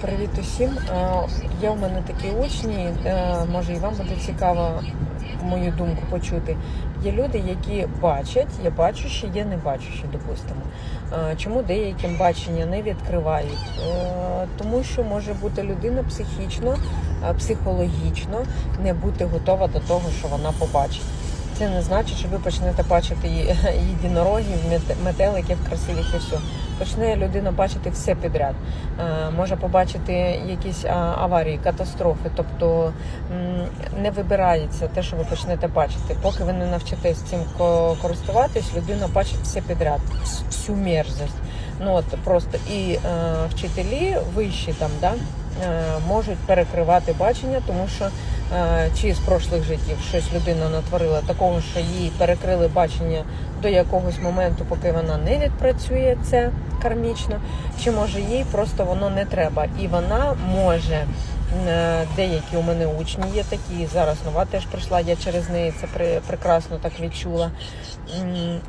Привіт усім. Е, Є у мене такі учні, е, може і вам буде цікаво мою думку почути. Є люди, які бачать, є бачущі, є не бачущі, допустимо. Е, Чому деяким бачення не відкривають? Е, Тому що може бути людина психічно, е, психологічно не бути готова до того, що вона побачить. Це не значить, що ви почнете бачити єдинорогів, мет- метеликів, красивих і все. Почне людина бачити все підряд. Е, Може побачити якісь аварії, катастрофи. Тобто не вибирається те, що ви почнете бачити. Поки ви не навчитесь цим ко- користуватись, людина бачить все підряд, всю мерзость. Ну от просто і е, вчителі вищі там, да, можуть перекривати бачення, тому що е, чи з прошлих життів щось людина натворила такого, що їй перекрили бачення до якогось моменту, поки вона не відпрацює це кармічно, чи може їй просто воно не треба, і вона може. Е, Деякі у мене учні є такі. Зараз нова теж прийшла. Я через неї це прекрасно так відчула.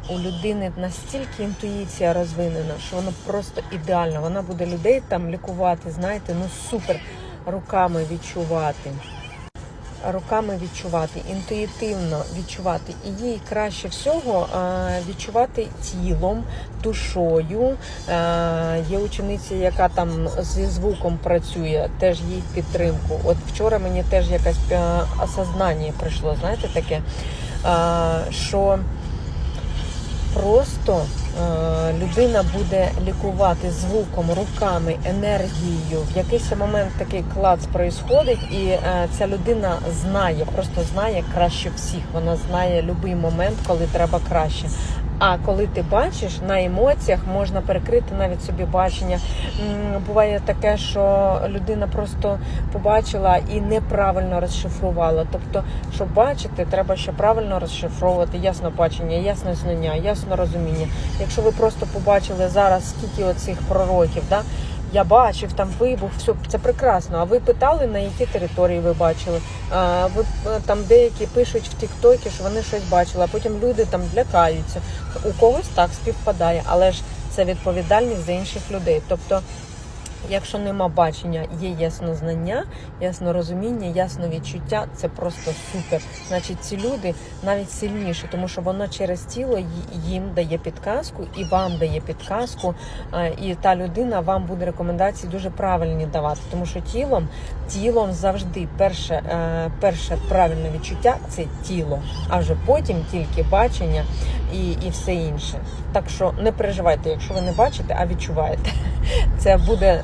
У людини настільки інтуїція розвинена, що вона просто ідеальна. Вона буде людей там лікувати, знаєте, ну супер руками відчувати руками відчувати, інтуїтивно відчувати. І їй краще всього відчувати тілом, душою. Є учениця, яка там зі звуком працює, теж їй підтримку. От вчора мені теж якесь осознання прийшло, знаєте, таке, що просто людина буде лікувати звуком, руками, енергією. В якийсь момент такий клац происходить, і е, ця людина знає, просто знає краще всіх. Вона знає будь-який момент, коли треба краще. А коли ти бачиш на емоціях, можна перекрити навіть собі бачення. Буває таке, що людина просто побачила і неправильно розшифрувала. Тобто, щоб бачити, треба ще правильно розшифровувати ясно бачення, ясне знання, ясно розуміння. Якщо ви просто побачили зараз скільки оцих пророків, да? Я бачив там вибух, все це прекрасно. А ви питали, на які території ви бачили? А, ви е, там деякі пишуть в Тіктокі, що вони щось бачили, а потім люди там лякаються. У когось так співпадає, але ж це відповідальність за інших людей. Тобто, якщо нема бачення, є ясно знання, ясно розуміння, ясно відчуття, це просто супер. Значить, ці люди навіть сильніші, тому що воно через тіло їм дає підказку і вам дає підказку. І та людина вам буде рекомендації дуже правильні давати, тому що тілом, тілом завжди перше, е, перше правильне відчуття це тіло, а вже потім тільки бачення і, і все інше. Так що не переживайте, якщо ви не бачите, а відчуваєте. Це буде